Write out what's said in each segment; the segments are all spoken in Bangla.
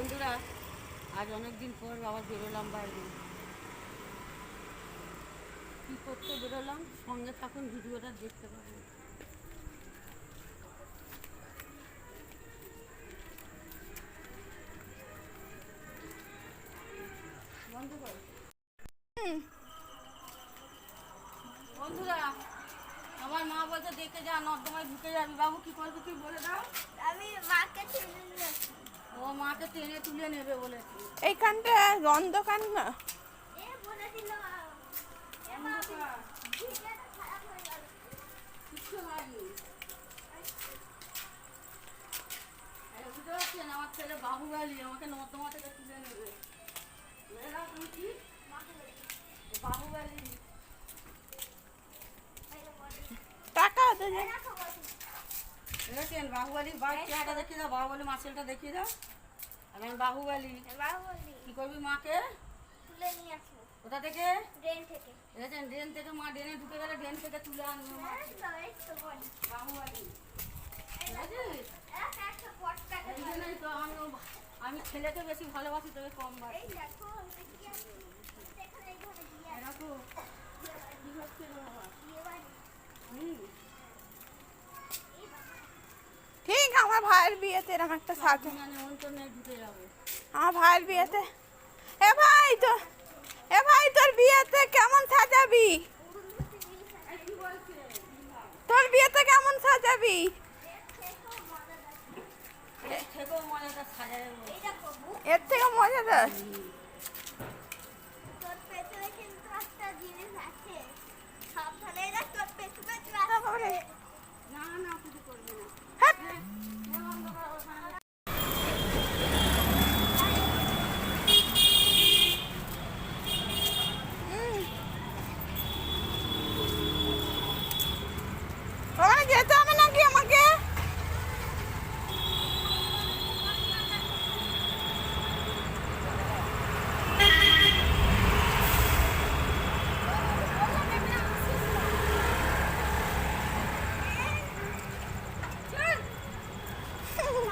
বন্ধুরা, আজ অনেক দিন পর আবার বেরোলাম বাইরে। কী করতে বেরোলাম? সঙ্গে থাকুন, ভিডিওটা দেখতে পাবেন। বন্ধুরা, আমার মা বলছে, দেখে যা, নর্দমায় ঢুকে যাবি। বাবু, কি করবি তুই বলে দাও। আমি মাকে টেনে মাকে টেনে তুলে নেবে বলেছে। এইখানটা অন্ধকার না। গেল। আমার ছেলে বাহুবালি আমাকে নর্দমা থেকে তুলে নেবে। দাও বাহুবালি। টাকা তো যে রাখো বসে দেখেছেন বাহুবালি বাইক চেহারাটা দেখিয়ে দাও বাহুবালি মাছেলটা দেখিয়ে দাও আর আমি বাহুবালি বাবা বলি কি করবি মাকে তুলে নিয়ে আসব কোথা থেকে ট্রেন থেকে দেখেছেন ড্রেন থেকে মা ড্রেনে ঢুকে গেলে ড্রেন থেকে তুলে আনবে মা এই তো এই তো বলি বাহুবালি এই ঠিক দেখো, আছে এক একটা পটকাকে এই জন্যই তো আমি আমি ছেলেকে বেশি ভালোবাসি তবে কম বাসি আমার ভাইয়ের বিয়েতে এরকম একটা সাজে। আমার ভাইয়ের বিয়েতে। এ ভাই তো, এ ভাই তোর বিয়েতে কেমন সাজাবি? তোর বিয়েতে কেমন সাজাবি? এর থেকে মজা লাগছে। এই থেকেও মজাটা সাজাবে বলছে। এই দেখো, বুক এর থেকে মজাদার তোর পেছনে কিন্তু একটা জিনিস আছে সাবধানে দেখ তোর পেছনে একটা আছে। বাবারে। না না কিছু করবে না হ্যাট। এ বন্ধ করো, ওখানে হুম। ওখানে যেতে হবে নাকি আমাকে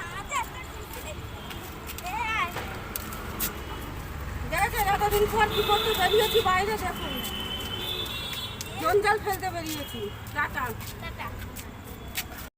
সাথে একটা জিনিস। এই, এতদিন পর কি করতে বেরিয়েছি? বাইরে দেখুন জঞ্জাল ফেলতে বেরিয়েছি। টাটা। টাটা।